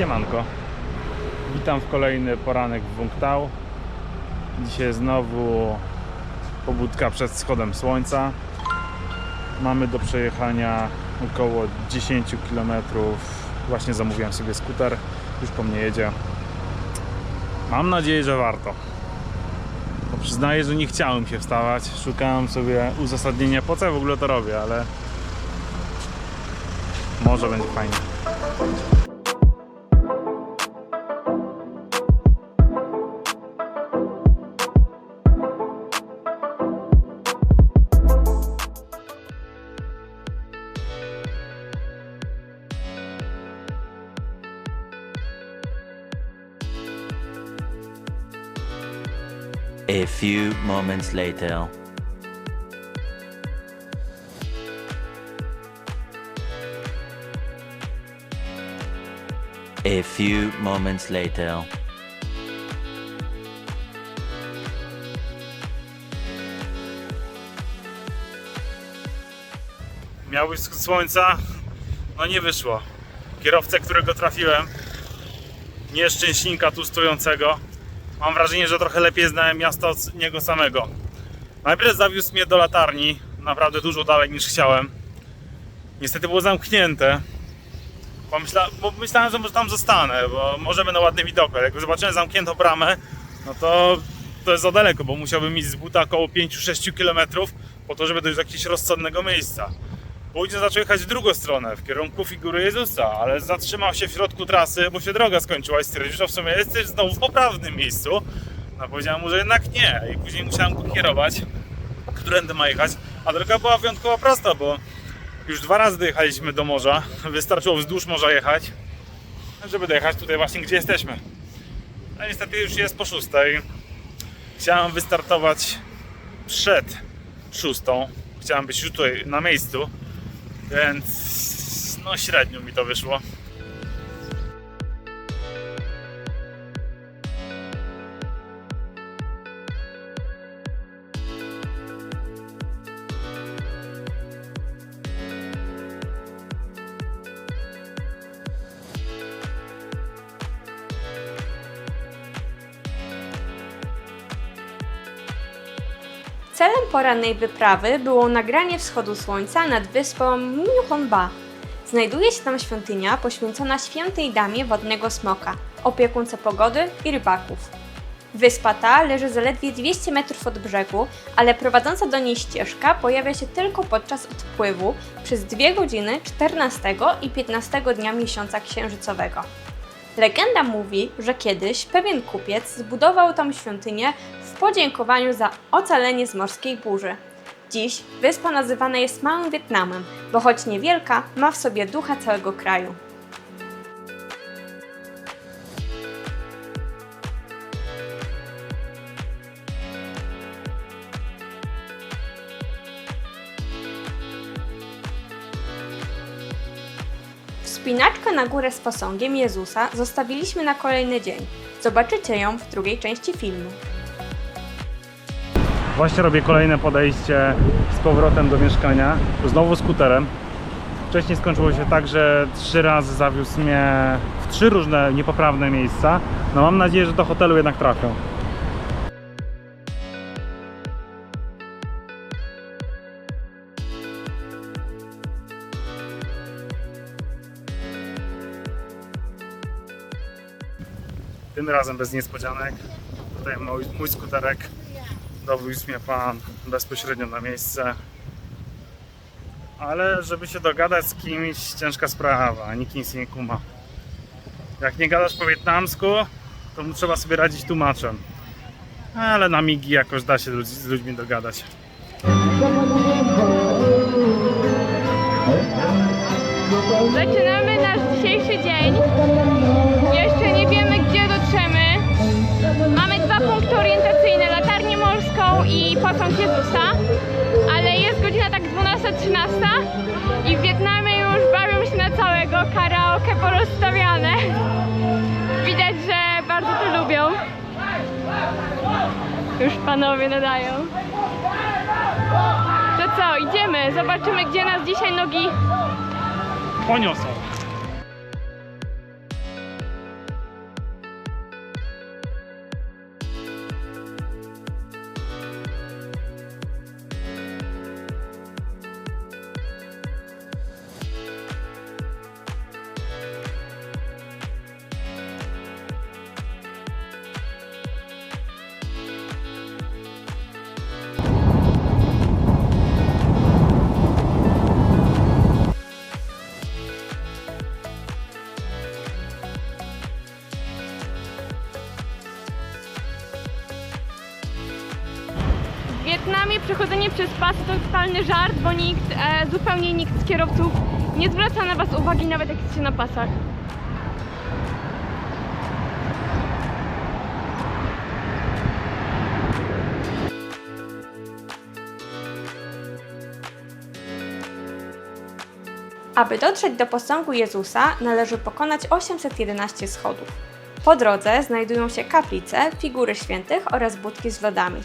Siemanko. Witam w kolejny poranek w Wungtau. Dzisiaj znowu pobudka przed wschodem słońca. Mamy do przejechania około 10 km. Właśnie zamówiłem sobie skuter. Już po mnie jedzie. Mam nadzieję, że warto. Bo przyznaję, że nie chciałem się wstawać. Szukałem sobie uzasadnienia, po co ja w ogóle to robię, ale może będzie fajnie. Few moments later. A few moments later. Miał być wschód słońca, no nie wyszło. Kierowcę, którego trafiłem, nieszczęśnika tu stojącego, mam wrażenie, że trochę lepiej znałem miasto od niego samego. Najpierw zawiózł mnie do latarni, naprawdę dużo dalej niż chciałem. Niestety było zamknięte. Pomyśla, bo myślałem, że może tam zostanę, bo może będę ładny widok. ale Jak zobaczyłem zamkniętą bramę, no to to jest za daleko, bo musiałbym iść z buta około 5-6 km po to, żeby dojść do jakiegoś rozsądnego miejsca. Później zaczął jechać w drugą stronę, w kierunku figury Jezusa, ale zatrzymał się w środku trasy, bo się droga skończyła i stwierdził, że w sumie jesteś znowu w poprawnym miejscu. No powiedziałem mu, że jednak nie i później musiałem go kierować, którędy ma jechać, a droga była wyjątkowo prosta, bo już dwa razy dojechaliśmy do morza, wystarczyło wzdłuż morza jechać, żeby dojechać tutaj właśnie, gdzie jesteśmy. No niestety już jest po szóstej. Chciałem wystartować przed szóstą. Chciałem być już tutaj na miejscu, więc no średnio mi to wyszło. Celem porannej wyprawy było nagranie wschodu słońca nad wyspą Mniuchonba. Znajduje się tam świątynia poświęcona świętej damie wodnego smoka, opiekunce pogody i rybaków. Wyspa ta leży zaledwie 200 metrów od brzegu, ale prowadząca do niej ścieżka pojawia się tylko podczas odpływu przez 2 godziny 14 i 15 dnia miesiąca księżycowego. Legenda mówi, że kiedyś pewien kupiec zbudował tą świątynię podziękowaniu za ocalenie z morskiej burzy. Dziś wyspa nazywana jest Małym Wietnamem, bo choć niewielka, ma w sobie ducha całego kraju. Wspinaczkę na górę z posągiem Jezusa zostawiliśmy na kolejny dzień. Zobaczycie ją w drugiej części filmu. Właśnie robię kolejne podejście z powrotem do mieszkania, znowu skuterem. Wcześniej skończyło się tak, że trzy razy zawiózł mnie w trzy różne niepoprawne miejsca. No mam nadzieję, że do hotelu jednak trafią. Tym razem bez niespodzianek. Tutaj mój, mój skuterek. Dowiózł mnie pan bezpośrednio na miejsce. Ale żeby się dogadać z kimś, ciężka sprawa, nikt nic nie kuma. Jak nie gadasz po wietnamsku, to trzeba sobie radzić tłumaczem. Ale na migi jakoś da się z ludźmi dogadać. Zaczynamy nasz dzisiejszy dzień. Posąg Jezusa. Ale jest godzina tak 12-13 i w Wietnamie już bawią się na całego, karaoke porozstawiane. Widać, że bardzo to lubią. Już panowie nadają. To co, idziemy, zobaczymy, gdzie nas dzisiaj nogi Poniosą. Pas to totalny żart, bo nikt, e, zupełnie nikt z kierowców nie zwraca na Was uwagi, nawet jak jesteście na pasach. Aby dotrzeć do posągu Jezusa, należy pokonać 811 schodów. Po drodze znajdują się kaplice, figury świętych oraz budki z lodami.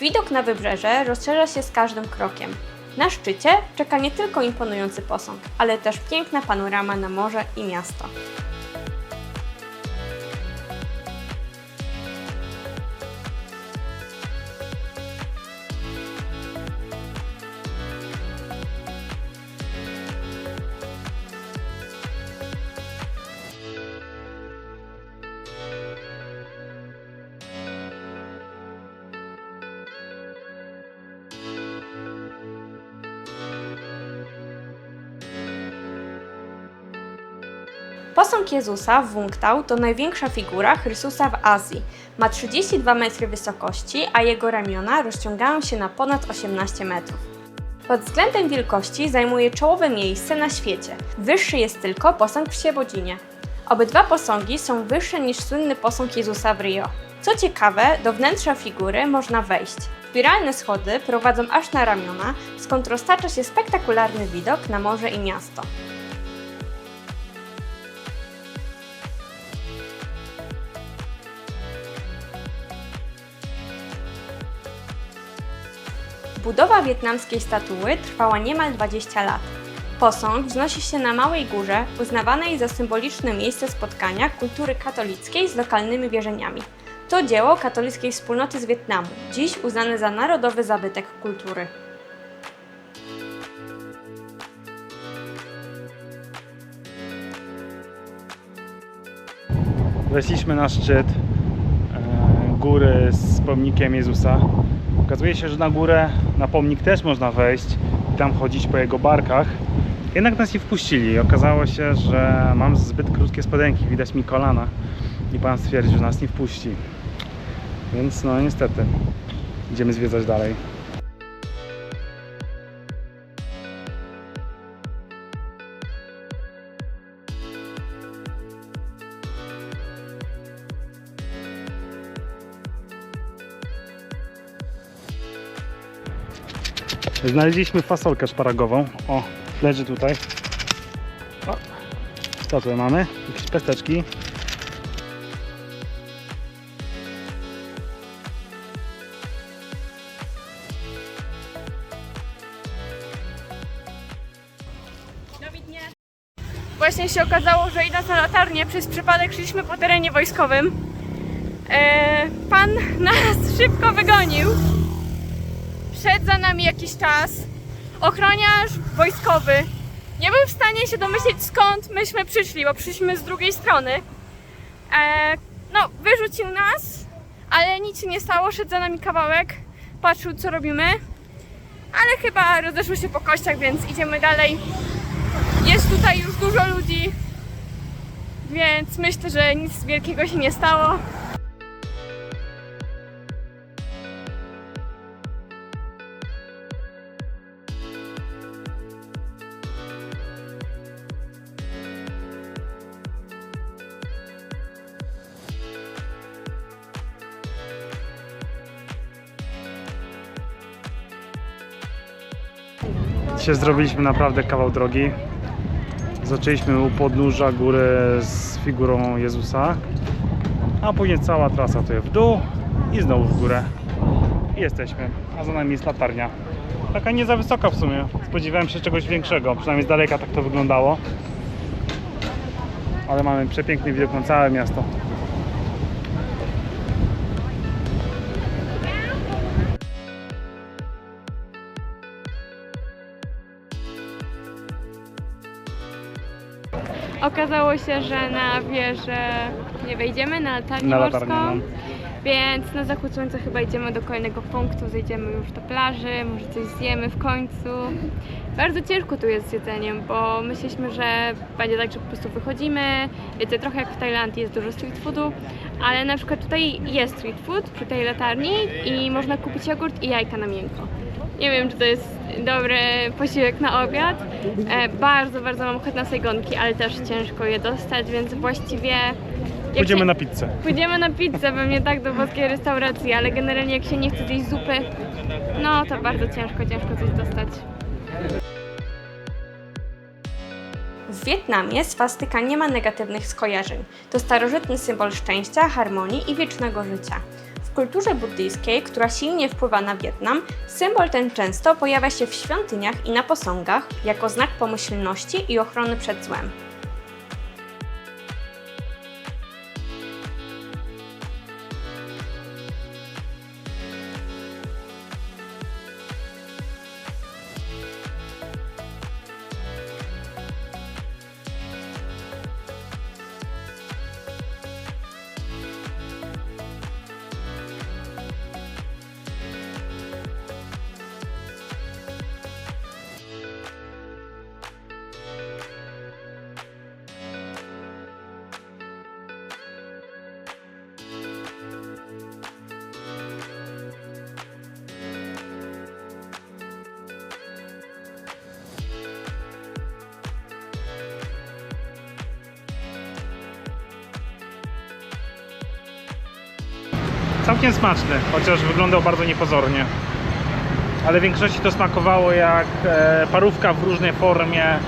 Widok na wybrzeże rozszerza się z każdym krokiem. Na szczycie czeka nie tylko imponujący posąg, ale też piękna panorama na morze i miasto. Posąg Jezusa w Wungtao to największa figura Chrystusa w Azji. Ma 32 metry wysokości, a jego ramiona rozciągają się na ponad 18 metrów. Pod względem wielkości zajmuje czołowe miejsce na świecie. Wyższy jest tylko posąg w Siebodzinie. Obydwa posągi są wyższe niż słynny posąg Jezusa w Rio. Co ciekawe, do wnętrza figury można wejść. Spiralne schody prowadzą aż na ramiona, skąd roztacza się spektakularny widok na morze i miasto. Budowa wietnamskiej statuły trwała niemal 20 lat. Posąg wznosi się na małej górze, uznawanej za symboliczne miejsce spotkania kultury katolickiej z lokalnymi wierzeniami. To dzieło katolickiej wspólnoty z Wietnamu, dziś uznane za narodowy zabytek kultury. Weszliśmy na szczyt e, góry z pomnikiem Jezusa. Okazuje się, że na górę, na pomnik też można wejść i tam chodzić po jego barkach. Jednak nas nie wpuścili. Okazało się, że mam zbyt krótkie spodenki, widać mi kolana. I pan stwierdził, że nas nie wpuści. Więc no niestety, idziemy zwiedzać dalej. Znaleźliśmy fasolkę szparagową. O, leży tutaj. O, co tutaj mamy? Jakieś pesteczki. Właśnie się okazało, że idąc na latarnię, przez przypadek szliśmy po terenie wojskowym. E, pan nas szybko wygonił. Szedł za nami jakiś czas. Ochroniarz wojskowy nie był w stanie się domyślić skąd myśmy przyszli, bo przyszliśmy z drugiej strony. E, no, wyrzucił nas, ale nic się nie stało. Szedł za nami kawałek, patrzył co robimy. Ale chyba rozeszły się po kościach, więc idziemy dalej. Jest tutaj już dużo ludzi, więc myślę, że nic wielkiego się nie stało. Zrobiliśmy naprawdę kawał drogi. Zaczęliśmy u podnóża góry z figurą Jezusa, a później cała trasa tutaj w dół i znowu w górę. I jesteśmy, a za nami jest latarnia. Taka nie za wysoka w sumie. Spodziewałem się czegoś większego, przynajmniej z daleka tak to wyglądało. Ale mamy przepiękny widok na całe miasto. Okazało się, że na wieżę nie wejdziemy, na latarnię Na morską. latarnię, no. Więc na zachód słońca chyba idziemy do kolejnego punktu, zejdziemy już do plaży, może coś zjemy w końcu. Bardzo ciężko tu jest z jedzeniem, bo myśleliśmy, że będzie tak, że po prostu wychodzimy, wiecie, trochę jak w Tajlandii jest dużo street foodu, ale na przykład tutaj jest street food przy tej latarni i można kupić jogurt i jajka na miękko. Nie wiem, czy to jest dobry posiłek na obiad. E, bardzo, bardzo mam ochotę na sejgonki, ale też ciężko je dostać, więc właściwie... jak Pójdziemy się- na pizzę. Pójdziemy na pizzę, pewnie tak do włoskiej restauracji, ale generalnie jak się nie chce zjeść zupy, no to bardzo ciężko, ciężko coś dostać. W Wietnamie swastyka nie ma negatywnych skojarzeń. To starożytny symbol szczęścia, harmonii i wiecznego życia. W kulturze buddyjskiej, która silnie wpływa na Wietnam, symbol ten często pojawia się w świątyniach i na posągach jako znak pomyślności i ochrony przed złem. Całkiem smaczny, chociaż wyglądał bardzo niepozornie. Ale w większości to smakowało jak e, parówka w różnej formie. E,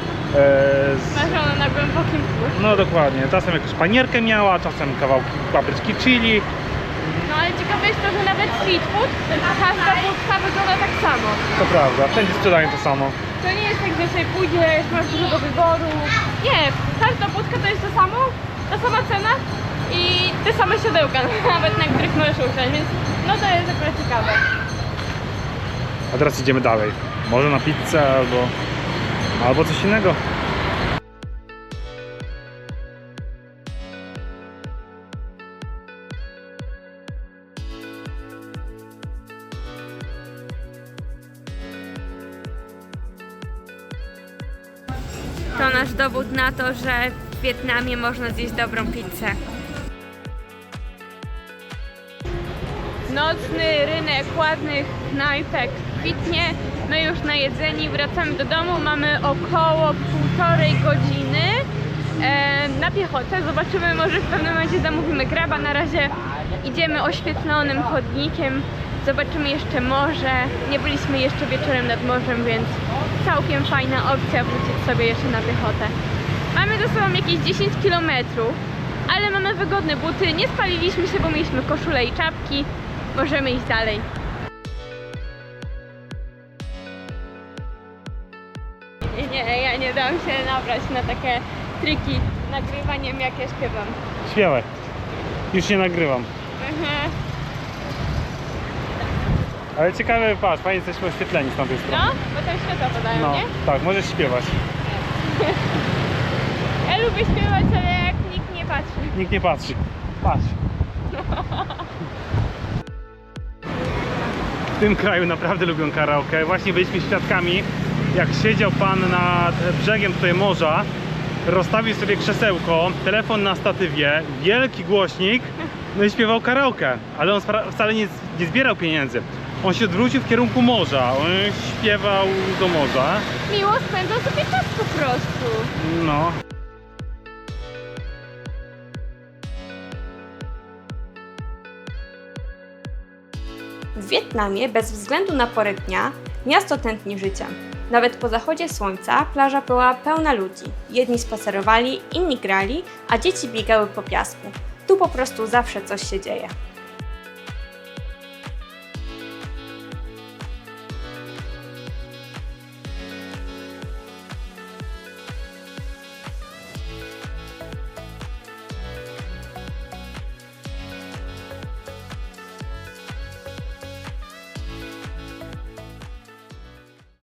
z, na głębokim tłuszczu. no dokładnie, czasem jakąś panierkę miała, czasem kawałki papryczki chili. No ale ciekawe jest to, że nawet street food, każda budka wygląda tak samo. To prawda, wszędzie sprzedają to samo. To nie jest tak, że sobie pójdziesz, masz dużo do wyboru. Nie, każda budka to jest to samo, ta sama cena i te same siodełka, nawet na których możesz usiąść, więc no to jest akurat ciekawe. A teraz idziemy dalej. Może na pizzę albo, albo coś innego. To nasz dowód na to, że w Wietnamie można zjeść dobrą pizzę. Nocny rynek ładnych knajpek kwitnie. My już najedzeni wracamy do domu. Mamy około półtorej godziny e, na piechotę. Zobaczymy, może w pewnym momencie zamówimy graba. Na razie idziemy oświetlonym chodnikiem. Zobaczymy jeszcze morze. Nie byliśmy jeszcze wieczorem nad morzem, więc całkiem fajna opcja wrócić sobie jeszcze na piechotę. Mamy ze sobą jakieś 10 km, ale mamy wygodne buty. Nie spaliliśmy się, bo mieliśmy koszulę i czapki. Możemy iść dalej. Nie, nie, ja nie dam się nabrać na takie triki nagrywaniem jak ja śpiewam. Śpiewaj. Już nie nagrywam. Mhm. Ale ciekawe, patrz, fajnie jesteśmy oświetleni z tamtej strony. No, bo tam światła podają, No, nie? tak, możesz śpiewać. Ja lubię śpiewać, ale jak nikt nie patrzy. Nikt nie patrzy. Patrz. W tym kraju naprawdę lubią karaoke. Właśnie byliśmy świadkami, jak siedział pan nad brzegiem tutaj morza, rozstawił sobie krzesełko, telefon na statywie, wielki głośnik, no i śpiewał karaoke. Ale on wcale nie, nie zbierał pieniędzy. On się odwrócił w kierunku morza. On śpiewał do morza. Miło spędzą sobie czas po prostu. No. W Wietnamie, bez względu na porę dnia, miasto tętni życiem. Nawet po zachodzie słońca plaża była pełna ludzi. Jedni spacerowali, inni grali, a dzieci biegały po piasku. Tu po prostu zawsze coś się dzieje.